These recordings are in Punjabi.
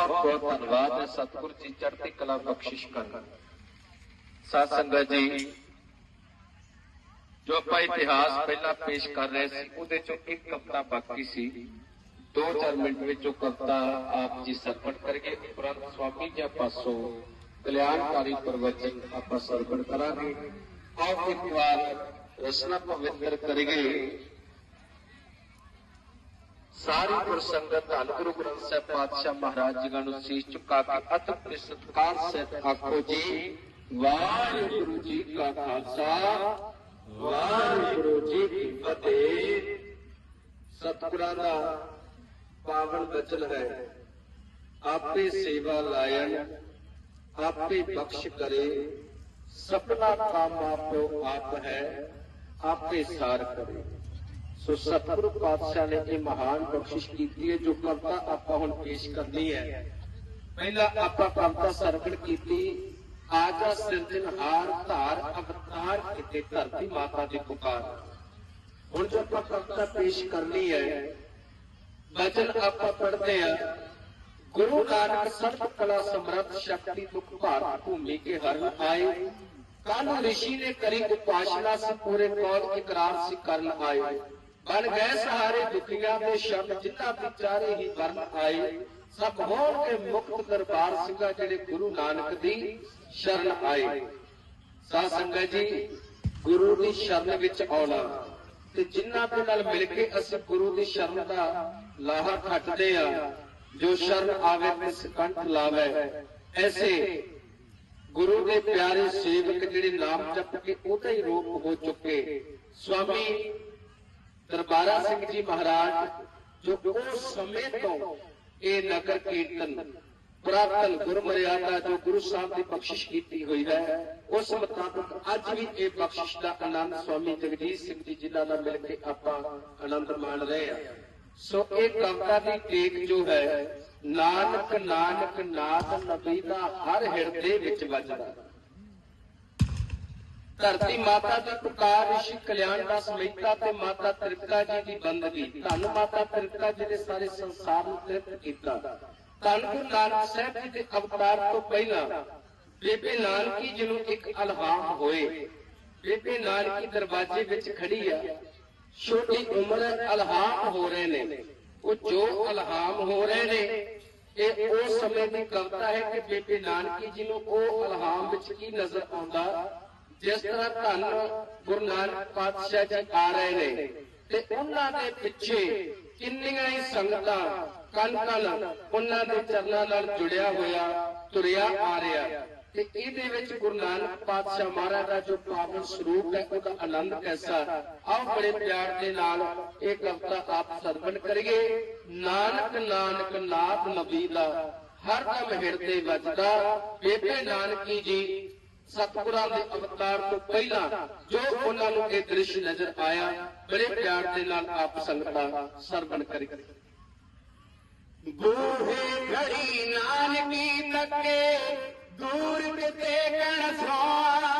ਬਹੁਤ ਬਹੁਤ ਧੰਨਵਾਦ ਹੈ ਸਤਿਗੁਰ ਜੀ ਚੜ੍ਹਦੀ ਕਲਾ ਬਖਸ਼ਿਸ਼ ਕਰਨ ਸਾਧ ਸੰਗਤ ਜੀ ਜੋ ਆਪਾਂ ਇਤਿਹਾਸ ਪਹਿਲਾਂ ਪੇਸ਼ ਕਰ ਰਹੇ ਸੀ ਉਹਦੇ ਚੋਂ ਇੱਕ ਕਵਿਤਾ ਬਾਕੀ ਸੀ 2-4 ਮਿੰਟ ਵਿੱਚ ਉਹ ਕਵਿਤਾ ਆਪ ਜੀ ਸਰਪਟ ਕਰਗੇ ਉਪਰੰਤ ਸਵਾਮੀ ਜੀ ਪਾਸੋਂ ਕਲਿਆਣਕਾਰੀ ਪ੍ਰਵਚਨ ਆਪਾਂ ਸਰਪਟ ਕਰਾਂਗੇ ਆਓ ਇੱਕ ਵਾਰ ਰਸਨਾ ਪਵਿੱਤਰ ਕਰੀਏ ਸਾਰੀ ਗੁਰਸੰਗਤ ਧੰਨ ਗੁਰੂ ਗ੍ਰੰਥ ਸਾਹਿਬ ਪਾਤਸ਼ਾਹ ਮਹਾਰਾਜ ਜੀ ਨੂੰ ਸੀਸ ਝੁਕਾ ਕੇ ਅਤਿ ਸਤਿਕਾਰ ਸਹਿਤ ਆਖੋ ਜੀ, ਵਾਹਿਗੁਰੂ ਜੀ ਕਾ ਖਾਲਸਾ, ਵਾਹਿਗੁਰੂ ਜੀ ਕੀ ਫਤਿਹ। ਸਤਿਗੁਰਾਂ ਦਾ ਪਾਵਨ ਬਚਨ ਹੈ। ਆਪੇ ਸੇਵਾ ਲਾਇਣ, ਆਪੇ ਬਖਸ਼ ਕਰੇ। ਸਪਨਾ ਕੰਮ ਆਪੋ ਆਪ ਹੈ, ਆਪੇ ਸਾਰ ਕਰੇ। ਸੋ ਸਤਿਗੁਰੂ ਪਾਤਸ਼ਾਹ ਨੇ ਇਹ ਮਹਾਨ ਬਖਸ਼ਿਸ਼ ਕੀਤੀ ਹੈ, ਜੋ ਕਵਤਾ ਆਪਾਂ ਹੁਣ ਪੇਸ਼ ਕਰਨੀ ਹੈ। ਪਹਿਲਾਂ ਆਪਾਂ ਕਵਤਾ ਸਰਵਣ ਕੀਤੀ, ਆਜਾ ਸਿਰਜਣਹਾਰ ਧਾਰ ਅਵਤਾਰ ਕਿਤੇ ਧਰਤੀ ਮਾਤਾ ਦੀ ਪੁਕਾਰ। ਹੁਣ ਜੋ ਆਪਾਂ ਕਵਤਾ ਪੇਸ਼ ਕਰਨੀ ਹੈ ਬਚਨ ਆਪਾਂ ਪੜ੍ਹਦੇ ਆ ਗੁਰੂ ਨਾਨਕ ਸਰਬ ਕਲਾ ਸਮਰੱਥ ਸ਼ਕਤੀ ਦੁਖ ਭਾਰਤ ਭੂਮੀ ਕੇ ਹਰਨ ਆਏ। ਕਾਨੂੰ ઋષਿ ਨੇ ਕਰੀ ਉਪਾਸ਼ਨਾ ਸੇ ਪੂਰੇ ਕੌਲ ਇਕਰਾਰ ਸੀ ਕਰਨ ਆਏ। ਬਣ ਗਏ ਸਹਾਰੇ ਦੁਖੀਆਂ ਦੇ ਸ਼ਬਦ ਜਿਨ੍ਹਾਂ ਵਿਚਾਰੇ ਹੀ ਵਰਨ ਆਏ, ਸਭ ਹੋਣ ਕੇ ਮੁਕਤ ਦਰਬਾਰ ਸਿੰਘਾ ਜਿਹੜੇ ਗੁਰੂ ਨਾਨਕ ਦੀ ਸ਼ਰਨ ਆਏ। ਸਾਧ ਸੰਗਤ ਜੀ, ਗੁਰੂ ਦੀ ਸ਼ਰਨ ਵਿੱਚ ਆਉਣਾ ਤੇ ਜਿਨ੍ਹਾਂ ਦੇ ਨਾਲ ਮਿਲ ਕੇ ਅਸੀਂ ਗੁਰੂ ਦੀ ਸ਼ਰਨ ਦਾ ਲਾਹਾ ਖੱਟਦੇ ਆ ਜੋ ਸ਼ਰਨ ਆਵੇ ਤੇ ਸਕੰਠ ਲਾਵੇ। ਐਸੇ ਗੁਰੂ ਦੇ ਪਿਆਰੇ ਸੇਵਕ ਜਿਹੜੇ ਨਾਮ ਜਪ ਕੇ ਉਹਦਾ ਹੀ ਰੂਪ ਹੋ ਚੁੱਕੇ। ਸਵਾਮੀ ਦਰਬਾਰਾ ਸਿੰਘ ਜੀ ਮਹਾਰਾਜ, ਜੋ ਉਸ ਸਮੇਂ ਤੋਂ ਇਹ ਨਗਰ ਕੀਰਤਨ ਪ੍ਰਾਤਨ ਗੁਰਮਰਿਆਦਾ ਜੋ ਗੁਰੂ ਸਾਹਿਬ ਦੀ ਬਖਸ਼ਿਸ਼ ਕੀਤੀ ਹੋਈ ਹੈ, ਉਸ ਮੁਤਾਬਕ ਅੱਜ ਵੀ ਇਹ ਬਖਸ਼ਿਸ਼ ਦਾ ਆਨੰਦ ਸਵਾਮੀ ਜਗਜੀਤ ਸਿੰਘ ਜੀ, ਜਿਨ੍ਹਾਂ ਨਾਲ ਮਿਲ ਕੇ ਆਪਾਂ ਆਨੰਦ ਮਾਣ ਰਹੇ ਹਾਂ। ਸੋ ਇਹ ਕਵਿਤਾ ਦੀ ਟੇਕ ਜੋ ਹੈ, ਨਾਨਕ ਨਾਨਕ ਨਾਦ ਨਬੀ ਦਾ ਹਰ ਹਿਰਦੇ ਵਿੱਚ ਵੱਜਦਾ। ਧਰਤੀ ਮਾਤਾ ਦੀ ਪੁਕਾਰ, ਰਿਸ਼ੀ ਕਲਿਆਣ ਦਾ ਸਮੇਤਾ ਤੇ ਮਾਤਾ ਤ੍ਰਿਪਤਾ ਜੀ ਦੀ ਬੰਦਗੀ। ਧੰਨ ਮਾਤਾ ਤ੍ਰਿਪਤਾ ਜੀ ਨੇ ਸਾਰੇ ਸੰਸਾਰ ਨੂੰ ਤ੍ਰਿਪਤ ਕੀਤਾ। ਧੰਨ ਗੁਰੂ ਨਾਨਕ ਸਾਹਿਬ ਜੀ ਦੇ ਅਵਤਾਰ ਤੋਂ ਪਹਿਲਾਂ ਬੇਬੇ ਨਾਨਕੀ ਜੀ ਨੂੰ ਇੱਕ ਅਲਹਾਮ ਹੋਏ। ਬੇਬੇ ਨਾਨਕੀ ਦਰਵਾਜ਼ੇ ਵਿੱਚ ਖੜੀ ਆ। ਛੋਟੀ ਉਮਰ ਅਲਹਾਮ ਹੋ ਰਹੇ ਨੇ। ਉਹ ਜੋ ਅਲਹਾਮ ਹੋ ਰਹੇ ਨੇ, ਇਹ ਉਸ ਸਮੇਂ ਦੀ ਕਵਿਤਾ ਹੈ ਕਿ ਬੇਬੇ ਨਾਨਕੀ ਜੀ ਨੂੰ ਉਹ ਅਲਹਾਮ ਵਿੱਚ ਕੀ ਨਜ਼ਰ ਆਉਂਦਾ? ਜਿਸ ਤਰ੍ਹਾਂ ਧੰਨ ਗੁਰੂ ਨਾਨਕ ਪਾਤਸ਼ਾਹ ਜੀ ਆ ਰਹੇ ਨੇ, ਤੇ ਉਹਨਾਂ ਦੇ ਪਿੱਛੇ ਕਿੰਨੀਆਂ ਹੀ ਸੰਗਤਾਂ ਕਨ ਕਨ ਉਹਨਾਂ ਦੇ ਚਰਨਾਂ ਨਾਲ ਜੁੜਿਆ ਹੋਇਆ, ਤੁਰਿਆ ਆ ਰਿਹਾ। ਤੇ ਇਹਦੇ ਵਿੱਚ ਗੁਰੂ ਨਾਨਕ ਪਾਤਸ਼ਾਹ ਮਹਾਰਾਜ ਦਾ ਜੋ ਪਾਵਨ ਸਰੂਪ ਹੈ, ਉਹਦਾ ਆਨੰਦ ਕੈਸਾ? ਆਓ ਬੜੇ ਪਿਆਰ ਦੇ ਨਾਲ ਇਹ ਕਵਿਤਾ ਆਪ ਸਰਵਣ ਕਰੀਏ। ਨਾਨਕ ਨਾਨਕ, ਨਾਥ ਨਬੀ ਦਾ, ਹਰ ਦਮ ਹਿਰਦੇ ਵੱਜਦਾ। ਬੇਬੇ ਨਾਨਕੀ ਜੀ ਸਤਿਗੁਰਾਂ ਦੇ ਅਵਤਾਰ ਤੋਂ ਪਹਿਲਾਂ ਜੋ ਉਹਨਾਂ ਨੂੰ ਇਹ ਦ੍ਰਿਸ਼ ਨਜ਼ਰ ਆਇਆ, ਬੜੇ ਪਿਆਰ ਦੇ ਨਾਲ ਆਪ ਸੰਗਤਾਂ ਸਰਵਣ ਕਰੀ। ਬੂਹੇ ਘੜੀ ਨਾਨਕੀ ਤੱਕੇ, ਦੂਰ ਕਿਤੇ ਕਣ ਸੋਆ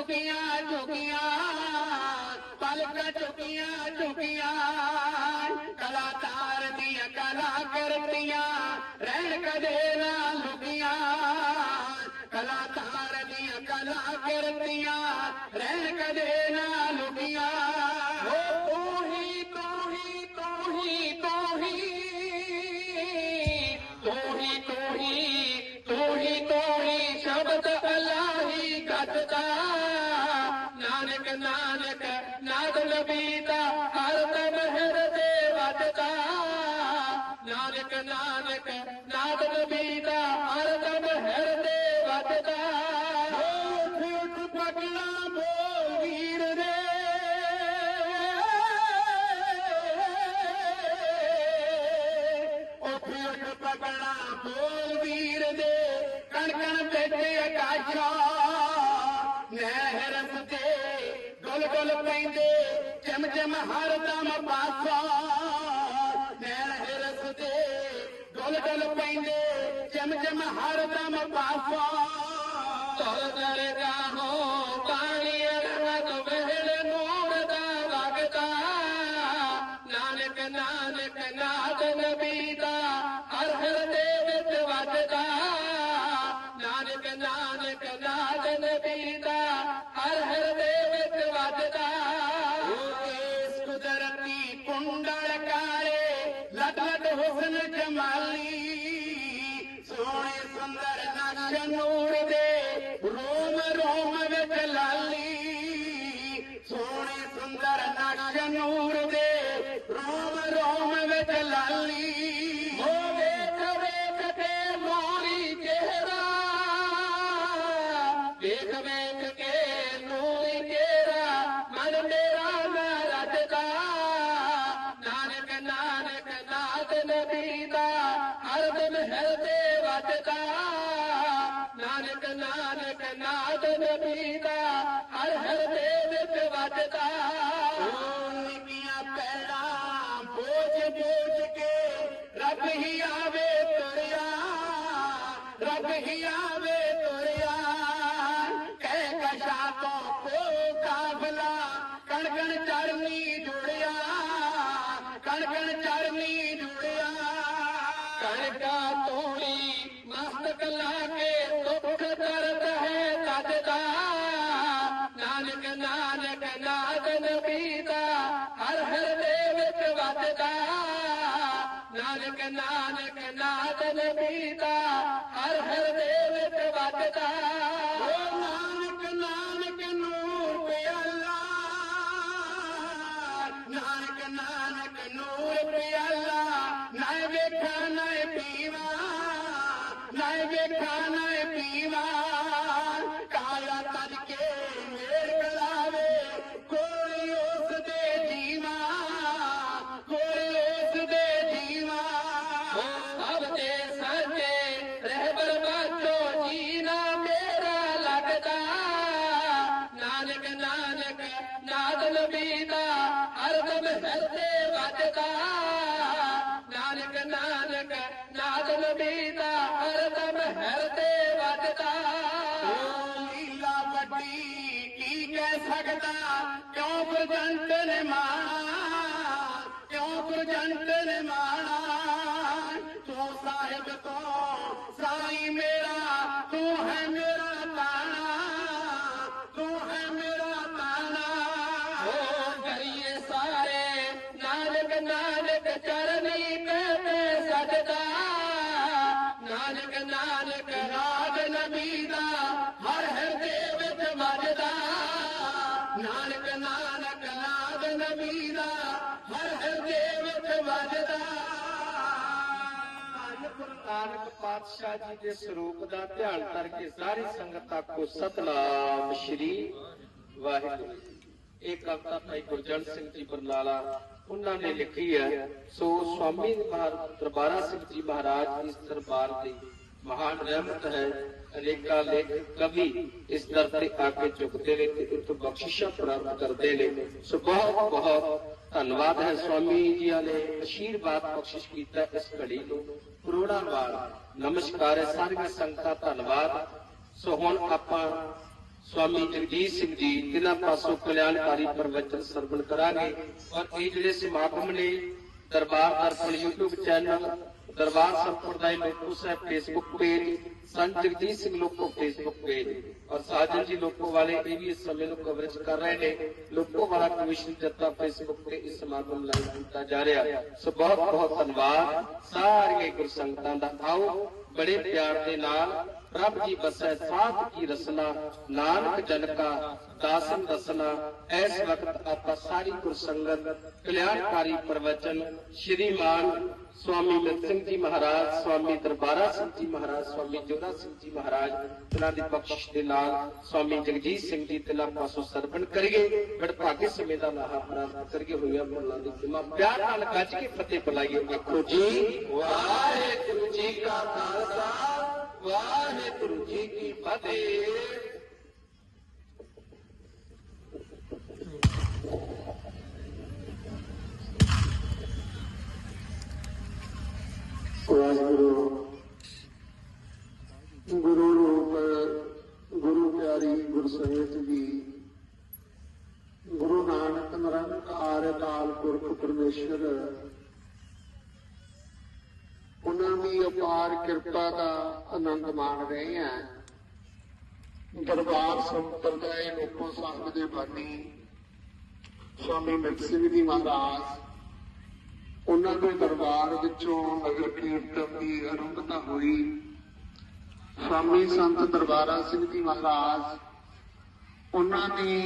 झुकिया पलक चुकिया झुकिया कलाकार जी कलाकु रहण के ਡੁੱਲ ਪੈਂਦੇ ਚਮ ਚਮ ਹਰ ਦਮ ਪਾਸਾ। ਨੈਣ ਹਿਰਸ ਦੇ ਡੁੱਲ ਪੈਂਦੇ ਚਮ ਚਮ ਹਰ ਦਮ ਪਾਸਾ। ਤਰ ਦਰਗਾ ਹੋ ख वेक ते मोरी चारे वेख के मोरी ते नानक नानक नाद न पीता अर्घन देव वटका ਹੀ ਆਵੇ ਤੁਰਿਆ, ਰੱਬ ਹੀ ਆਵੇ ਤੁਰਿਆ। ਕਹਿ ਕਸ਼ਾ ਤੋਂ ਕੋ ਕਾਫਲਾ ਕਣ ਚੜਨੀ ਜੁੜਿਆ, ਕਣਕਣ ਕਣ ਚੜਨੀ ਜੁੜਿਆ। ਕਣਕਾ ਤੋੜੀ ਮਸਤਕ ਲਾ ਕੇ من كلمة ਵੱਜਦਾ ਧੰਨ ਗੁਰੂ ਨਾਨਕ ਪਾਤਸ਼ਾਹ ਜੀ ਦੇ ਸਰੂਪ ਦਾ ਧਿਆਨ ਕਰਕੇ ਸਾਰੀ ਸੰਗਤ ਆਖੋ, ਸਤਨਾਮ ਸ਼੍ਰੀ ਵਾਹਿਗੁਰੂ ਇਹ ਕਵਿਤਾ ਭਾਈ ਗੁਰਜਨ ਸਿੰਘ ਜੀ ਬਰਨਾਲਾ, ਉਹਨਾਂ ਨੇ ਲਿਖੀ ਹੈ। ਸੋ ਸਵਾਮੀ ਮਹਾਰਾਜ ਦਰਬਾਰਾ ਸਿੰਘ ਜੀ ਮਹਾਰਾਜ ਇਸ ਦਰਬਾਰ ਦੀ ਮਹਾਨ ਰਹਿਮਤ ਹੈ, ਅਨੇਕਾਂ ਲੇਖ ਕਵੀ ਇਸ ਦਰ ਤੇ ਆ ਕੇ ਝੁਕਦੇ ਨੇ ਤੇ ਇਤੋਂ ਬਖਸ਼ਿਸ਼ਾਂ ਪ੍ਰਾਪਤ ਕਰਦੇ ਨੇ। ਸੋ ਬਹੁਤ ਬਹੁਤ ਧੰਨਵਾਦ ਹੈ ਸਵਾਮੀ ਜੀਆਂ ਨੇ ਅਸ਼ੀਰਵਾਦ ਬਖਸ਼ਿਸ਼ ਕੀਤਾ ਇਸ ਘੜੀ ਨੂੰ। ਕਰੋੜਾਂ ਵਾਰ ਨਮਸਕਾਰ ਹੈ, ਸਾਰੀਆਂ ਸੰਗਤਾਂ ਧੰਨਵਾਦ। ਸੋ ਹੁਣ ਆਪਾਂ ਸਵਾਮੀ ਜਗਜੀਤ ਸਿੰਘ ਜੀ, ਤਿੰਨਾਂ ਪਾਸੋਂ ਕਲਿਆਣਕਾਰੀ ਪ੍ਰਵਚਨ ਸਰਵਣ ਕਰਾਂਗੇ। ਔਰ ਇਹ ਜਿਹੜੇ ਸਮਾਗਮ ਨੇ ਦਰਬਾਰ ਦਰਪਣ YouTube ਚੈਨਲ ਦਰਬਾਰ ਸੰਪਰਦਾਇ ਲੋਕੋ ਸਾਹਿਬ ਫੇਸਬੁੱਕ ਪੇਜ ਸੰਤ ਜਗਜੀਤ ਸਿੰਘ ਲੋਕੋ ਫੇਸਬੁੱਕ ਪੇਜ ਔਰ ਸਾਜਨ ਜੀ ਲੋਕੋ ਵਾਲੇ ਇਹ ਵੀ ਇਸ ਸਮੇਂ ਨੂੰ ਕਵਰੇਜ ਕਰ ਰਹੇ ਨੇ। ਲੋਕੋ ਵਾਲਾ ਕਮਿਸ਼ਨ ਜੱਤਾ ਫੇਸਬੁੱਕ ਤੇ ਇਸ ਸਮਾਗਮ ਲਾਈਵ ਕੀਤਾ ਜਾ ਰਿਹਾ। ਸੋ ਬਹੁਤ ਬਹੁਤ ਧੰਨਵਾਦ। ਸਾਰੀਆਂ ਗੁਰ ਸੰਗਤਾਂ ਦਾ ਆਓ, ਬੜੇ ਪਿਆਰ ਦੇ ਨਾਲ ਪ੍ਰਭ ਜੀ ਬਸੈ ਸਾਧ ਕੀ ਰਸਨਾ ਨਾਨਕ ਜਨ ਕਾ ਦਾਸਨ ਦਸਨਾ ਇਸ ਵਕਤ ਆਪਾਂ ਸਾਰੀ ਗੁਰ ਸੰਗਤ ਕਲਿਆਣਕਾਰੀ ਪ੍ਰਵਚਨ ਸ਼੍ਰੀਮਾਨ ਸਵਾਮੀ ਮਿਤ ਸਿੰਘ ਜੀ ਮਹਾਰਾਜ ਸਵਾਮੀ ਦਰਬਾਰਾ ਸਿੰਘ ਜੀ ਮਹਾਰਾਜ ਸਵਾਮੀ ਜੋਰਾ ਸਿੰਘ ਜੀ ਮਹਾਰਾਜ ਇਹਨਾਂ ਦੀ ਬਖਸ਼ਿਸ਼ ਦੇ ਨਾਲ ਸਵਾਮੀ ਜਗਜੀਤ ਸਿੰਘ ਜੀ ਤਿਲਾਂ ਪਾਸੋਂ ਸਰਵਣ ਕਰੀਏ ਗੜਭਾਗੇ ਸਮੇਂ ਦਾ ਲਾਹਾ ਪ੍ਰਾਪਤ ਕਰੀਏ ਹੋਈਆਂ ਭੁੱਲਾਂ ਦੀ ਖਿਮਾ ਪਿਆਰ ਨਾਲ ਗੱਜ ਕੇ ਫਤਿਹ ਬੁਲਾਈਏ ਆਖੋ ਜੀ ਵਾਹਿਗੁਰੂ ਜੀ ਕੀ ਫਤਿਹ। ਗੁਰੂ ਰੂਪ, ਗੁਰੂ ਪਿਆਰੀ ਗੁਰਸੇਵਕ ਜੀ, ਗੁਰੂ ਨਾਨਕ ਨਿਰੰਕਾਰ ਅਕਾਲ ਪੁਰਖ ਪਰਮੇਸ਼ਰ ਅਪਾਰ ਕਿਰਪਾ ਦਾ ਆਨੰਦ ਮਾਣ ਰਹੇ ਹਾਂ। ਦਰਬਾਰ ਸੰਪਰਦਾਇ ਲੋਕੋ ਸਾਹਿਬ ਦੇ ਬਾਨੀ, ਸਵਾਮੀ ਮਿੱਤ ਸਿੰਘ ਮਹਾਰਾਜ, ਉਹਨਾਂ ਦੇ ਦਰਬਾਰ ਵਿੱਚੋਂ ਨਗਰ ਕੀਰਤਨ ਦੀ ਅਰੰਭਤਾ ਹੋਈ। ਸਵਾਮੀ ਸੰਤ ਦਰਬਾਰਾ ਸਿੰਘ ਜੀ ਮਹਾਰਾਜ, ਉਹਨਾਂ ਨੇ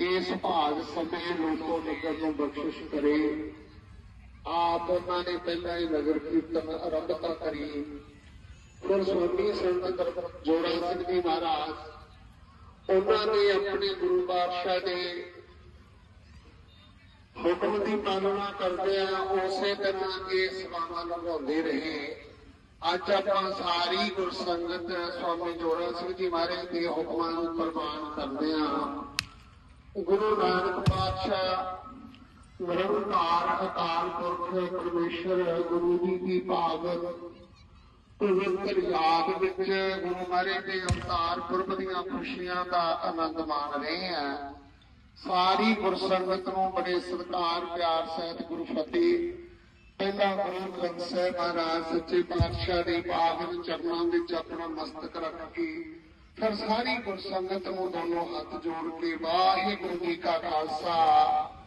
ਇਸ ਭਾਗ ਸਮੇਂ ਲੋਕੋ ਨਗਰ ਨੂੰ ਬਖਸ਼ਿਸ਼ ਕਰੇ। ਆਪ ਉਹਨਾਂ ਨੇ ਪਹਿਲਾਂ ਹੀ ਨਗਰ ਕੀਰਤਨ ਆਰੰਭਤਾ ਕਰੀ। ਫਿਰ ਸਵਾਮੀ ਸੰਤ ਜੋੜਾ ਸਿੰਘ ਜੀ ਮਹਾਰਾਜ, ਉਹਨਾਂ ਨੇ ਆਪਣੇ ਗੁਰੂ ਪਾਤਸ਼ਾਹ ਦੇ ਹੁਕਮ ਦੀ ਪਾਲਣਾ ਕਰਦੇ ਆ ਉਸੇ ਤਰ੍ਹਾਂ ਇਹ ਸੇਵਾਵਾਂ ਨਿਭਾਉਂਦੇ ਰਹੇ। ਅੱਜ ਆਪਾਂ ਸਾਰੀ ਗੁਰਸੰਗਤ ਸਵਾਮੀ ਜੋਰਾ ਸਿੰਘ ਜੀ ਮਹਾਰਾਜ ਦੇ ਹੁਕਮਾਂ ਨੂੰ ਪ੍ਰਵਾਨ ਕਰਦੇ ਆ ਗੁਰੂ ਨਾਨਕ ਪਾਤਸ਼ਾਹ ਨਿਰੰਕਾਰ ਅਕਾਲ ਪੁਰਖ ਪਰਮੇਸ਼ਰ ਗੁਰੂ ਜੀ ਦੀ ਪਾਵਨ ਪਵਿੱਤਰ ਯਾਦ ਵਿੱਚ ਗੁਰੂ ਮਹਾਰਾਜ ਦੇ ਅਵਤਾਰ ਪੁਰਬ ਦੀਆਂ ਖੁਸ਼ੀਆਂ ਦਾ ਆਨੰਦ ਮਾਣ ਰਹੇ ਆ ਸਾਰੀ ਗੁਰਸੰਗਤ ਨੂੰ ਬੜੇ ਸਤਿਕਾਰ, ਪਿਆਰ, ਸਹਿਤ, ਗੁਰੂ ਫਤਿਹ। ਪਹਿਲਾ ਗੁਰੂ ਗ੍ਰੰਥ ਸਾਹਿਬ ਮਹਾਰਾਜ ਸੱਚੇ ਪਾਤਸ਼ਾਹ ਦੇ ਪਾਵਨ ਚਰਨਾਂ ਵਿੱਚ ਆਪਣਾ ਮਸਤਕ ਰੱਖ ਕੇ ਫਿਰ ਸਾਰੀ ਗੁਰਸੰਗਤ ਨੂੰ ਦੋਨੋਂ ਹੱਥ ਜੋੜ ਕੇ ਵਾਹਿਗੁਰੂ ਜੀ ਕਾ ਖਾਲਸਾ।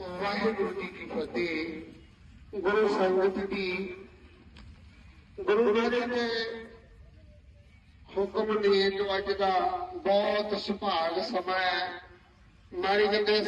ਵਾਹਿਗੁਰੂ ਜੀ ਕੀ ਫਤਿਹ। ਗੁਰੂ ਸੰਗਤ ਦੀ ਗੁਰੂ ਮਹਾਰਾਜ ਦੇ ਹੁਕਮ ਨੇ ਜੋ ਅੱਜ ਦਾ ਬਹੁਤ ਸੁਭਾਗ ਸਮਾਂ ਹੈ। ਮਾਰੀ ਜਾਂਦੇ